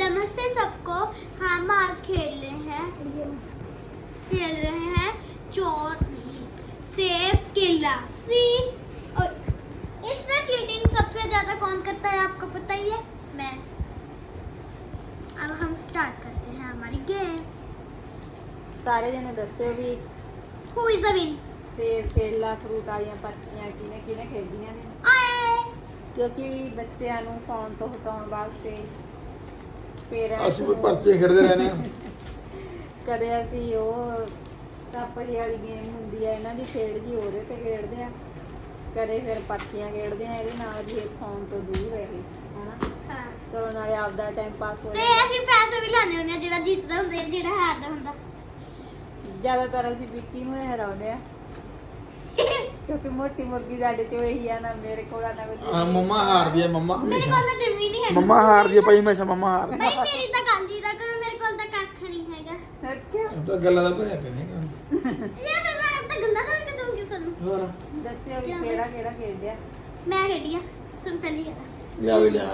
नमस्ते सबको हम आज खेल रहे हैं खेल रहे हैं चोर सेब किला सी और इसमें चीटिंग सबसे ज्यादा कौन करता है आपको पता ही है मैं अब हम स्टार्ट करते हैं हमारी गेम ਸਾਰੇ ਜਣੇ ਦੱਸਿਓ ਵੀ हु इज द विन ਸੇਬ ਕੇਲਾ ਫਰੂਟ ਵਾਲੀਆਂ ਪਰਚੀਆਂ ਕਿਨੇ ਕਿਨੇ ਖੇਡੀਆਂ ਨੇ आए ਕਿਉਂਕਿ ਬੱਚਿਆਂ ਨੂੰ ਫੋਨ ਤੋਂ ਹਟਾਉਣ ਵਾਸਤੇ ਫਿਰ ਅਸੀਂ ਵੀ ਪਰਚੇ ਖੇਡਦੇ ਰਹਿੰਦੇ ਆ ਕਦੇ ਅਸੀਂ ਉਹ ਸੱਪ ਜਿਹੀ ਵਾਲੀ ਗੇਮ ਹੁੰਦੀ ਹੈ ਇਹਨਾਂ ਦੀ ਖੇਡ ਜੀ ਉਹਦੇ ਤੇ ਖੇਡਦੇ ਆ ਕਦੇ ਫਿਰ ਪਰਚੀਆਂ ਖੇਡਦੇ ਆ ਇਹਦੇ ਨਾਲ ਜੀ ਇਹ ਫੋਨ ਤੋਂ ਦੂਰ ਰਹੇ ਹਨਾ? हाँ ਚਲੋ ਨਾਲੇ ਆਪਦਾ ਟਾਈਮ ਪਾਸ ਹੋ ਤੇ ਜਾਂਦਾ। ਅਸੀਂ ਪੈਸੇ ਵੀ ਲਾਣੇ ਹੁੰਦੇ ਆ ਜਿਹੜਾ ਜਿੱਤਦਾ ਹੁੰਦਾ ਹੈ ਜਿਹੜਾ ਹਾਰਦਾ ਹੁੰਦਾ। ਜ਼ਿਆਦਾਤਰ ਅਸੀਂ ਵਿੱਕੀ ਨੂੰ ਹੀ ਹਰਾਉਂਦੇ ਆ। ਕਿਉਂਕਿ ਮੋਟੀ ਮੁਰਗੀ ਸਾਡੇ ਚ ਇਹੀ ਆ ਨਾ ਮੇਰੇ ਕੋਲ ਆ ਨਾ ਕੁਝ ਹਾਂ ਮੰਮਾ ਹਾਰਦੀ ਹੈ ਮੰਮਾ ਮੇਰੇ ਹਮੇਸ਼ਾ। ਕੋਲ ਤਾਂ ਵੀ ਨਹੀਂ ਹੈਗਾ। ਮੰਮਾ ਹਾਰਦੀ ਹੈ ਭਾਈ ਹਮੇਸ਼ਾ ਮੰਮਾ ਹਾਰਦੀ ਭਾਈ ਮੇਰੀ ਤਾਂ ਗੱਲ ਹੀ ਨਾ ਕਰੋ ਮੇਰੇ ਕੋਲ ਤਾਂ ਕੱਖ ਨਹੀਂ ਹੈਗਾ। ਅੱਛਾ। ਹੈ ਤਾਂ ਗੱਲਾਂ ਦਾ ਭਰਿਆ ਪਿਆ ਨੇ ਯਾਰ ਫਿਰ ਮੈਂ ਤਾਂ ਗੰਦਾ ਕਰਕੇ ਦਊਂਗੀ ਸਾਨੂੰ ਹੋਰ? ਦੱਸਿਓ ਵੀ ਕਿਹੜਾ ਕਿਹੜਾ ਖੇਡਿਆ? ਮੈਂ ਖੇਡੀ ਆ ਸੁਣ ਪਹਿਲੀ ਗੱਲ। ਲਿਆ ਵੀ ਲਿਆ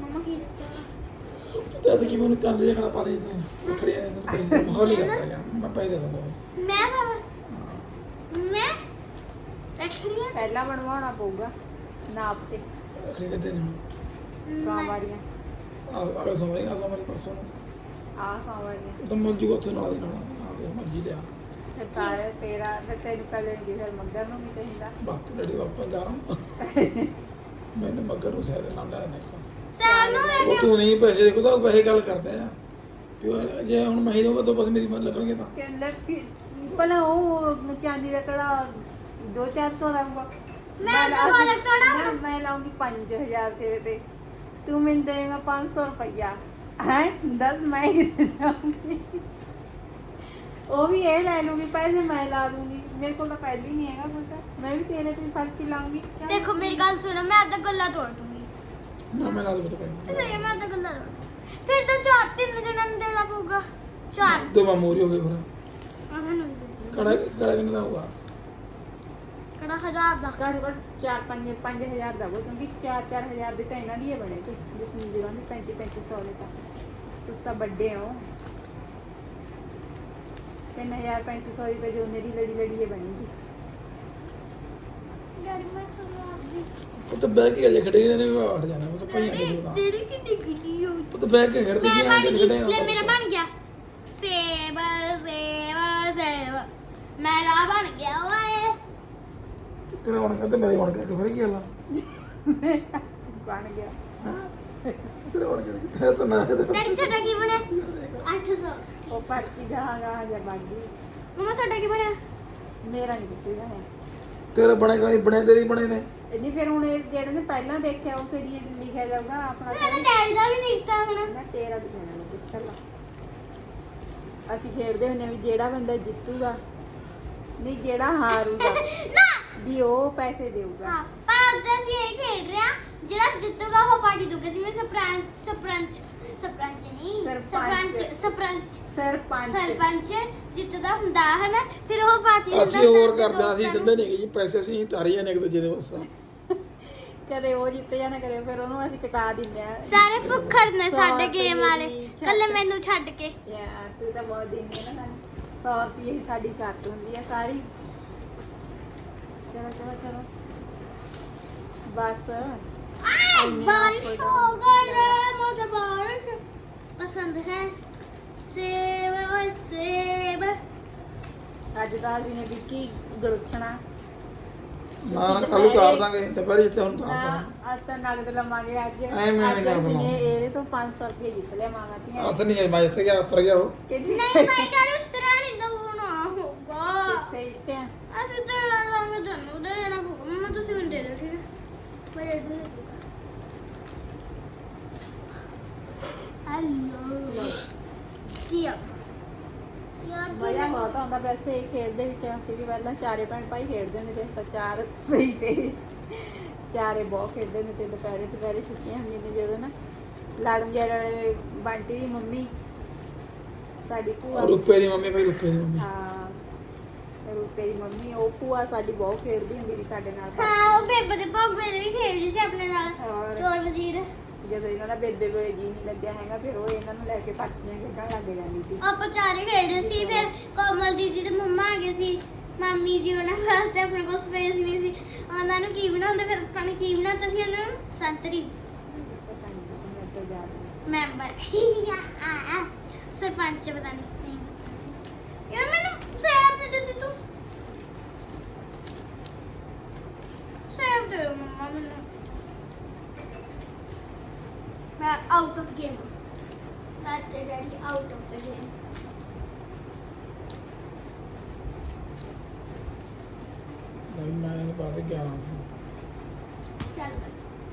ਮਮਾ ਕੀ ਦਿੱਤਾ? ਤੇ ਅੱਜ ਕੀ ਮੈਨੂੰ ਕੰਨ ਜਿਹਾ ਪਾ ਦੇ ਤੂੰ। ਖੜਿਆ ਹੈ ਮਾਹੌਲ ਹੀ ਕਰਦਾ ਯਾਰ। ਮੈਂ ਪੈਸੇ ਦੇ ਦੂੰਗਾ ਮੈਂ ਬਾਬਾ ਮੈਂ ਰੱਖ ਲਿਆ ਪਹਿਲਾਂ ਬਣਵਾਉਣਾ ਪਊਗਾ ਨਾਪ ਤੇ ਅਖਰੀ ਕਿਤੇ ਨਹੀਂ ਕਾਂ ਵਾਰੀਆਂ ਆ ਅਗਰ ਸਮਝ ਆ ਸਮਝ ਪਰਸੋਂ। ਆ ਸੌ ਵਾਰੀਆਂ ਉਹ ਤਾਂ ਮੰਜੂ ਉੱਥੇ ਨਾਲ ਦੀ ਨਾਲ ਆ ਕੇ ਮੰਜੀ ਲਿਆ। ਫਿਰ ਸਾਰੇ ਤੇਰਾ ਫਿਰ ਤੈਨੂੰ ਕੱਲੇ ਦੀ ਫਿਰ ਮੰਗਰ ਨੂੰ ਵੀ ਚਾਹੀਦਾ ਬਾਪੂ ਡੈਡੀ ਬਾਪਾ ਜਾ ਮੈਨੂੰ ਮਗਰ ਨੂੰ ਦਾ ਨਹੀਂ ਸੈਮ ਨੂੰ ਉਹ ਤੂੰ ਨਹੀਂ ਪੈਸੇ ਦੇਖੋ ਤਾਂ ਪੈਸੇ ਗੱਲ ਕਰਦੇ ਆ। ਜੋ ਜੇ ਹੁਣ ਮੈਂ ਹੀ ਦਊਂਗਾ ਤਾਂ ਬਸ ਮੇਰੀ ਮਨ ਲੱਗਣਗੇ ਤਾਂ। ਕਹਿੰਦਾ ਕਿ ਭਲਾ ਉਹ ਚਾਂਦੀ ਦਾ ਕੜਾ 2-400 ਲਾਉਂਗਾ ਮੈਂ ਤਾਂ ਗੋਲਕ ਕੜਾ ਮੈਂ ਮੈਂ ਲਾਉਂਗੀ 5000 ਤੇਰੇ ਤੇ। ਤੂੰ ਮੈਨੂੰ ਦੇਵੇਂਗਾ 500 ਰੁਪਇਆ ਹੈ? 10 ਮੈਂ ਕਿੱਥੇ ਜਾਊਂਗੀ? ਉਹ ਵੀ ਇਹ ਲੈ ਲੂੰਗੀ ਪੈਸੇ ਮੈਂ ਲਾ ਦੂੰਗੀ। ਮੇਰੇ ਕੋਲ ਤਾਂ ਪੈਸੇ ਹੀ ਨਹੀਂ ਹੈਗਾ ਕੁਛ ਮੈਂ ਵੀ ਤੇਰੇ ਤੋਂ ਹੀ ਫੜ ਕੇ ਲਾਉਂਗੀ। ਕਿਆ? ਦੇਖੋ ਮੇਰੀ ਗੱਲ ਸੁਣੋ ਮੈਂ ਆਪਦਾ ਗੱਲਾ ਤੋੜ ਦੂੰਗੀ। ਨਾ ਮੈਂ ਨਾਲ ਨਹੀਂ। ਮੈਂ ਆਪਦਾ ਗੱਲਾ ਤੋੜ ਫਿਰ ਤਾਂ ਚਾਰ ਤਿੰਨ ਜਣਾਂ ਨੂੰ ਦੇਣਾ ਪਊਗਾ। ਚਾਰ। ਦੋ ਮਾਮੂਰੀ ਹੋ ਗਏ ਫਿਰ। ਆਹਾਂ ਨੂੰ ਦੇ। ਕੜਾ ਕੜਾ ਕਿੰਨਾ ਦਾ ਹੋਊਗਾ? ਕਿਹੜਾ ਹਜ਼ਾਰ ਦਾ। ਘੱਟ ਘੱਟ 4-5 5000 ਦਾ ਉਹ ਕਿਉਂਕਿ 4-4000 ਦੇ ਤਾਂ ਇਹਨਾਂ ਦੀ ਹੀ ਬਣੇ ਤੇ ਜਿਸ ਨੂੰ ਜਿਹੜਾ ਦੀ 35-3500 ਦੇ ਤਾਂ। ਤੁਸੀਂ ਤਾਂ ਵੱਡੇ ਹੋ। 3500 ਦੀ ਤਾਂ ਜੋ ਮੇਰੀ ਲੜੀ ਲੜੀ ਇਹ ਬਣੇਗੀ। ਡੈਡੀ ਮੈਂ ਸੁਣੋ ਉਹ ਤਾਂ ਬਹਿ ਕੇ ਅਜੇ ਖੜੇ ਨੇ ਮੈਂ ਉੱਠ ਜਾਣਾ ਉਹ ਤਾਂ ਭਾਈਆਂ ਦੇ ਦੋ ਤੇਰੀ ਕਿੰਨੀ ਕਿੰਨੀ ਹੋਈ ਉਹ ਤਾਂ ਬਹਿ ਕੇ ਖੜਦੇ ਮੈਂ ਬਣ ਗਈ ਲੈ ਮੇਰਾ ਬਣ ਗਿਆ। ਸੇਬ ਸੇਬ ਸੇਬ ਮੇਰਾ ਬਣ ਗਿਆ ਓਏ। ਤੇਰਾ ਹੁਣ ਕਹਿੰਦੇ ਮੇਰੇ ਹੁਣ ਕਰਕੇ ਫਿਰ ਕੀ ਹਾਲਾ ਬਣ ਗਿਆ। ਤੇਰਾ ਹੁਣ ਤਾਂ ਨਾ ਕਿਤੇ ਡੈਡੀ ਤੁਹਾਡਾ ਕੀ ਬਣਿਆ? 800 ਉਹ ਪਰਚੀ ਗਾਹਾਂ ਗਾਹਾਂ ਜਾ ਬਣ ਗਈ ਮਮਾ ਤੁਹਾਡਾ ਕੀ ਬਣਿਆ? ਮੇਰਾ ਨਹੀਂ ਕੁਛ ਹੈ ਤੇਰੇ ਬਣੇ ਕੋਈ ਨਹੀਂ ਬਣੇ ਤੇਰੀ ਬਣੇ ਨੇ। ਨਹੀਂ ਫਿਰ ਹੁਣ ਇਹ ਜਿਹੜੇ ਨੇ ਪਹਿਲਾਂ ਦੇਖਿਆ ਉਸੇ ਦੀ ਲਿਖਿਆ ਜਾਊਗਾ ਆਪਣਾ ਮੇਰਾ ਡੈਡੀ ਦਾ ਵੀ ਨਿਕਤਾ ਹੁਣ। ਨਾ ਤੇਰਾ ਮੈਂ ਪੁੱਛ ਲਾ ਅਸੀਂ ਖੇਡਦੇ ਹੁੰਦੇ ਵੀ ਜਿਹੜਾ ਬੰਦਾ ਜਿੱਤੂਗਾ ਨਹੀਂ ਜਿਹੜਾ ਹਾਰੂਗਾ। ਨਾ। ਵੀ ਉਹ ਪੈਸੇ ਦੇਊਗਾ। ਹਾਂ ਪਰ ਅੱਜ ਅਸੀਂ ਇਹ ਖੇਡ ਰਹੇ ਹਾਂ ਜਿਹੜਾ ਜਿੱਤੂਗਾ ਉਹ ਪਾਰਟੀ ਦੂਗਾ ਜਿਵੇਂ ਸਰਪੰਚ ਸਰਪੰਚ ਸਰਪੰਚ ਨਹੀਂ ਸਰਪੰਚ। ਸਰਪੰਚ ਸਰਪੰਚ। ਸਰਪੰਚ ਜਿੱਤਦਾ ਹੁੰਦਾ ਹੈ ਨਾ ਫਿਰ ਉਹ ਪਾਰਟੀ ਅਸੀਂ ਹੋਰ ਕਰਦੇ ਅਸੀਂ ਦਿੰਦੇ ਨਹੀਂ ਜੀ ਪੈਸੇ ਅਸੀਂ ਤਾਰੀ ਜਾਂਦੇ ਇੱਕ ਦੂਜੇ ਦੇ ਵਾਸਤੇ। ਕਦੇ ਉਹ ਜਿੱਤ ਜਾਣਾ ਕਦੇ ਫਿਰ ਉਹਨੂੰ ਅਸੀਂ ਕਟਾ ਦਿੰਦੇ ਆ। ਸਾਰੇ ਭੁੱਖੜ ਨੇ ਸਾਡੇ ਗੇਮ ਵਾਲੇ। ਕੱਲੇ ਮੈਨੂੰ ਛੱਡ ਕੇ। ਯਾ ਤੂੰ ਤਾਂ ਬਹੁਤ ਦਿੰਦੀ ਹੈ ਨਾ ਸਾਨੂੰ। 100 ਰੁਪਏ ਹੀ ਸਾਡੀ ਛੱਤ ਹੁੰਦੀ ਹੈ ਸਾਰੀ। ਚਲੋ ਚਲੋ ਚਲੋ। ਬਸ। ਬਾਰਿਸ਼ ਹੋ ਗਈ ਰੇ ਪਸੰਦ ਹੈ। ਸੇਬ ਓਏ ਅੱਜ ਦਾ ਅਸੀਂ ਨੇ ਵਿੱਕੀ ਗੜੁੱਛਣਾ ਨਾ ਕੱਲ ਚਾਰ ਦਾਂਗੇ ਦੁਪਹਿਰ ਜਿੱਤੇ ਹੁਣ ਤਾਂ ਅੱਜ ਤਾਂ ਨਗਦ ਲਵਾਂਗੇ ਅੱਜ। ਐਵੇਂ ਨਹੀਂ ਕਰਨਾ ਰੁਪਏ ਜਿੱਤ ਲਿਆ ਮਾਮਾ ਮਜ਼ਾ ਬਹੁਤ ਆਉਂਦਾ ਵੈਸੇ ਇਹ ਖੇਡ ਦੇ ਵਿੱਚ ਅਸੀਂ ਵੀ ਪਹਿਲਾਂ ਚਾਰੇ ਭੈਣ ਭਾਈ ਖੇਡਦੇ ਹੁੰਦੇ ਤੇ ਅਸੀਂ ਤਾਂ ਚਾਰ ਸਹੀ ਤੇ ਚਾਰੇ ਬਹੁਤ ਖੇਡਦੇ ਹੁੰਦੇ ਤੇ ਦੁਪਹਿਰੇ ਦੁਪਹਿਰੇ ਛੁੱਟੀਆਂ ਹੁੰਦੀਆਂ ਨੇ ਜਦੋਂ ਨਾ ਲਾੜਮ ਵਾਲੇ ਬੰਟੀ ਦੀ ਮੰਮੀ ਸਾਡੀ ਭੂਆ ਰੁਪਏ ਦੀ ਮੰਮੀ ਭਾਈ ਰੁਪਏ ਦੀ ਮੰਮੀ ਹਾਂ ਰੂਪੇ ਦੀ ਮੰਮੀ ਉਹ ਭੂਆ ਸਾਡੀ ਬਹੁਤ ਖੇਡਦੀ ਹੁੰਦੀ ਸੀ ਸਾਡੇ ਨਾਲ। ਹਾਂ ਉਹ ਬੇਬੇ ਦੇ ਭੋਗੇ ਵੀ ਖੇਡ ਰਹੀ ਸੀ ਆਪਣੇ ਨਾਲ। ਔਰ ਚੋਰ ਵਜ਼ੀਰ। ਜਦੋਂ ਇਹਨਾਂ ਦਾ ਬੇਬੇ ਬੇਬੇ ਜੀ ਨਹੀਂ ਲੱਗਿਆ ਹੈਗਾ ਫਿਰ ਉਹ ਇਹਨਾਂ ਨੂੰ ਲੈ ਕੇ ਪਰਚੀਆਂ ਖੇਡਣ ਲੱਗ ਜਾਂਦੀ ਸੀ। ਆਪਾਂ ਚਾਰੇ ਖੇਡ ਰਹੇ ਸੀ ਫਿਰ ਕੋਮਲ ਦੀਦੀ ਤੇ ਮੰਮਾ ਆ ਗਏ ਸੀ। ਮਾਮੀ ਜੀ ਉਹਨਾਂ ਵਾਸਤੇ ਆਪਣੇ ਕੋਲ ਸਪੇਸ ਨਹੀਂ ਸੀ। ਉਹਨਾਂ ਨੂੰ ਕੀ ਬਣਾਉਂਦੇ ਫਿਰ ਆਪਾਂ ਨੇ ਕੀ ਬਣਾਤਾ ਸੀ ਉਹਨਾਂ ਨੂੰ? ਸੰਤਰੀ। ਪਤਾ ਨਹੀਂ ਤਾਂ ਮੈਂਬਰ। ਸਰਪੰਚ ਪਤਾ ਨਹੀਂ ਯਾਰ ਮੈਨੂੰ ਸੇਬ ਦੇ ਦੇ ਤੂੰ ਸੇਬ ਦੇ ਦਿਓ ਮੰਮਾ ਮੈਨੂੰ ਮੈਂ out of game daddy out of the game ਭਾਈ ਮੈਂ ਇਹਨੂੰ ਪਾਸ ਗਿਆ ਚੱਲ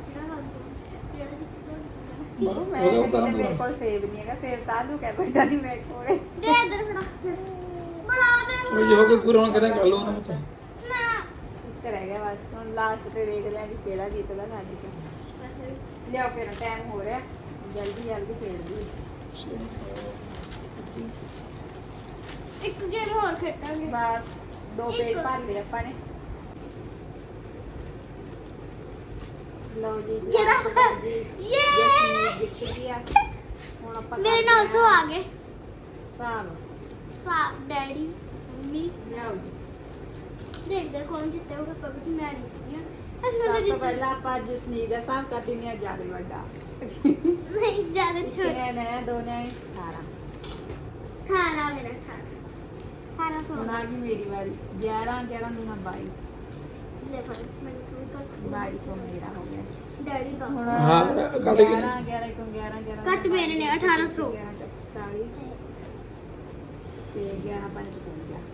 ਜਿਹੜਾ ਲੱਗ ਗਿਆ ਉਹ ਮੈਂ ਉਹਦਾ ਕਿਹਾ ਉਤਾਰਾਂ ਮੇਰੇ ਕੋਲ ਸੇਬ ਨਹੀਂ ਹੈਗਾ ਸੇਬ ਤਾਂ ਆਲੂ ਕਹਿ ਬੈਠਾ ਜੀ ਮੇਰੇ ਕੋਲ ਦੇ ਇਧਰ ਫੜਾ ਬਣਾ ਦੇ ਉਹ ਜੇ ਹੋ ਕੇ ਪੂਰਾ ਹੁਣ ਕਰਾਂ ਕਰ ਲਓ ਨਾ ਮਤ ਨਾ ਇੱਕ ਰਹਿ ਗਿਆ ਬਸ ਹੁਣ ਲਾਸਟ ਤੇ ਦੇਖਦੇ ਆ ਵੀ ਕਿਹੜਾ ਜਿੱਤਦਾ ਸਾਡੇ ਚੋਂ ਲਿਆਓ ਫਿਰ ਟਾਈਮ ਹੋ ਰਿਹਾ ਜਲਦੀ ਜਲਦੀ ਖੇਡਦੀ ਇੱਕ ਗੇਮ ਹੋਰ ਖੇਡਾਂਗੇ। ਬਸ ਦੋ ਪੇਜ ਇੱਕ। ਭਰ ਲਏ ਆਪਾਂ ਨੇ। ਲਓ ਜੀ ਜਿਹੜਾ last ਵਾਰ ਜੀ। ਯੇ ਜਸਮੀਨ ਜਿੱਤ ਗਿਆ ਹੁਣ ਆਪਾਂ ਮੇਰੇ ਕਰਦੇ 900 ਆ ਗਏ। ਸਾਲ ਸਾ ਡੈਡੀ ਮੰਮੀ। ਲਿਆਓ ਜੀ। ਦੇਖਦੇ ਕੌਣ ਜਿੱਤੇਗਾ ਪਬਜੀ ਮੈਂ ਨਹੀਂ ਸੀ ਅਸੀਂ ਸਭ ਤਾਂ ਤੋਂ ਜਿੱਤ ਪਹਿਲਾਂ ਆਪਾਂ ਜਸਮੀਨ ਦਾ ਹਿਸਾਬ ਕਰ ਦਿੰਦੇ ਹਾਂ ਜ਼ਿਆਦਾ ਵੱਡਾ। ਨਹੀਂ ਜ਼ਿਆਦਾ ਛੋਟਾ। ਨੇ ਦੋ ਨੇ 18 ਖਾਣਾ ਮੇਰਾ ਖਾਣਾ ਖਾਣਾ ਹੁਣ ਸੋਣਾ ਆ ਗਈ ਮੇਰੀ ਵਾਰੀ। 11 11 ਦੂਣਾ 22 ਲੈ ਫੜ ਮੈਨੂੰ ਤੂੰ ਕੱਟ 2200 ਮੇਰਾ ਹੋ ਗਿਆ। ਡੈਡੀ ਦਾ। ਹੁਣ ਹਾਂ, ਕੱਢ ਕੇ। 11 11 ਤੋਂ 11 11 ਕੱਟ ਮੇਰੇ ਨੇ 1800 ਤੇ 11 5 55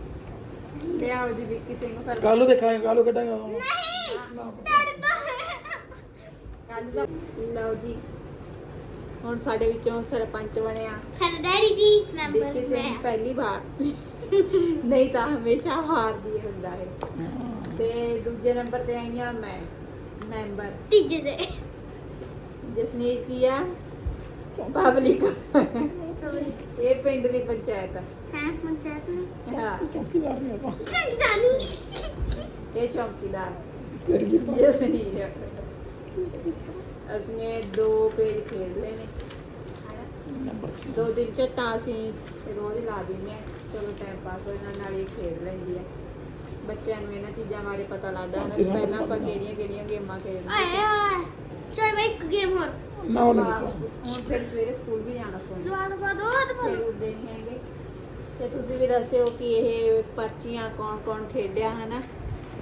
ਲਿਆਓ ਜੀ ਵਿੱਕੀ ਸਿੰਘ ਸਰ। ਕੱਲ ਨੂੰ ਦੇਖਾਂਗੇ ਕੱਲ ਨੂੰ ਕੱਢਾਂਗੇ। ਨਹੀਂ ਡੈਡੀ ਦਾ ਕੱਲ ਦਾ ਲਓ ਜੀ ਹੁਣ ਸਾਡੇ ਵਿੱਚੋਂ ਸਰਪੰਚ ਬਣਿਆ। ਸਾਡਾ ਡੈਡੀ ਜੀ ਮੈਂਬਰ ਸਿੰਘ ਮੈਂ। ਪਹਿਲੀ ਵਾਰ। ਨਹੀਂ ਤਾਂ ਹਮੇਸ਼ਾ ਹਾਰਦੀ ਹੁੰਦਾ ਹੈ। ਤੇ ਦੂਜੇ ਨੰਬਰ ਤੇ ਆਈਆਂ ਮੈਂ ਮੈਂਬਰ। ਤੀਜੇ ਦੇ ਜਸਨੀਤ ਕੀ ਆ? ਪਬਲਿਕ। ਇਹ ਪਿੰਡ ਦੀ ਪੰਚਾਇਤ ਆ। ਹੈ ਪੰਚਾਇਤ ਨੇ ਹਾਂ। ਚੌਕੀਦਾਰ ਨੇ ਆਪਾਂ ਇਹ ਚੌਕੀਦਾਰ। ਫਿਰ ਕੀ? ਜਸਨੀਤ। ਅਸੀਂ ਦੋ ਪੇਜ ਖੇਡ ਲਏ ਨੇ। ਦੋ ਦਿਨ ਝੱਟਾਂ ਅਸੀਂ ਰੋਜ਼ ਲਾ ਦਿੰਦੇ ਹਾਂ। ਚਲੋ ਟਾਈਮ ਪਾਸ ਹੋ ਜਾਂਦਾ ਨਾਲ ਇਹ ਖੇਡ ਲੈਂਦੀ ਆ ਬੱਚਿਆਂ ਨੂੰ ਇਹਨਾਂ ਚੀਜ਼ਾਂ ਬਾਰੇ ਪਤਾ ਲੱਗਦਾ ਹੈ ਪਹਿਲਾਂ ਆਪਾਂ ਕਿਹੜੀਆਂ ਕਿਹੜੀਆਂ ਗੇਮਾਂ ਖੇਡਦੇ ਆਏ ਹਾਏ ਚਲ ਬਈ ਇੱਕ ਗੇਮ ਹੋਰ। ਨਾ ਹਾਂ, ਨਹੀਂ ਹੁਣ ਫਿਰ ਸਵੇਰੇ ਸਕੂਲ ਵੀ ਜਾਣਾ ਸੋਣੀ ਦਵਾ ਦਵਾ ਦੋ ਦਵਾ ਫਿਰ ਉੱਠਦੇ ਨਹੀਂ ਹੈਗੇ। ਤੇ ਤੁਸੀਂ ਵੀ ਦੱਸਿਓ ਕਿ ਇਹ ਪਰਚੀਆਂ ਕੌਣ ਕੌਣ ਖੇਡਿਆ ਹਨਾ?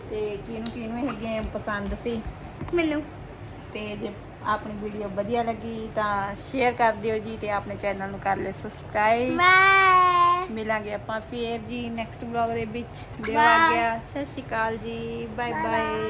ਤੇ ਕਿਹਨੂੰ ਕਿਹਨੂੰ ਇਹ ਗੇਮ ਪਸੰਦ ਸੀ? ਮੈਨੂੰ। ਤੇ ਜੇ ਆਪਣੀ ਵੀਡੀਓ ਵਧੀਆ ਲੱਗੀ ਤਾਂ ਸ਼ੇਅਰ ਕਰ ਦਿਓ ਜੀ ਤੇ ਆਪਣੇ ਚੈਨਲ ਨੂੰ ਕਰ ਲਿਓ ਸਬਸਕ੍ਰਾਈਬ ਮਿਲਾਂਗੇ ਆਪਾਂ ਫੇਰ ਜੀ ਨੈਕਸਟ ਵਲੌਗ ਦੇ ਵਿੱਚ। ਗਿਆ। ਸਤਿ ਸ਼੍ਰੀ ਅਕਾਲ ਜੀ। Bye bye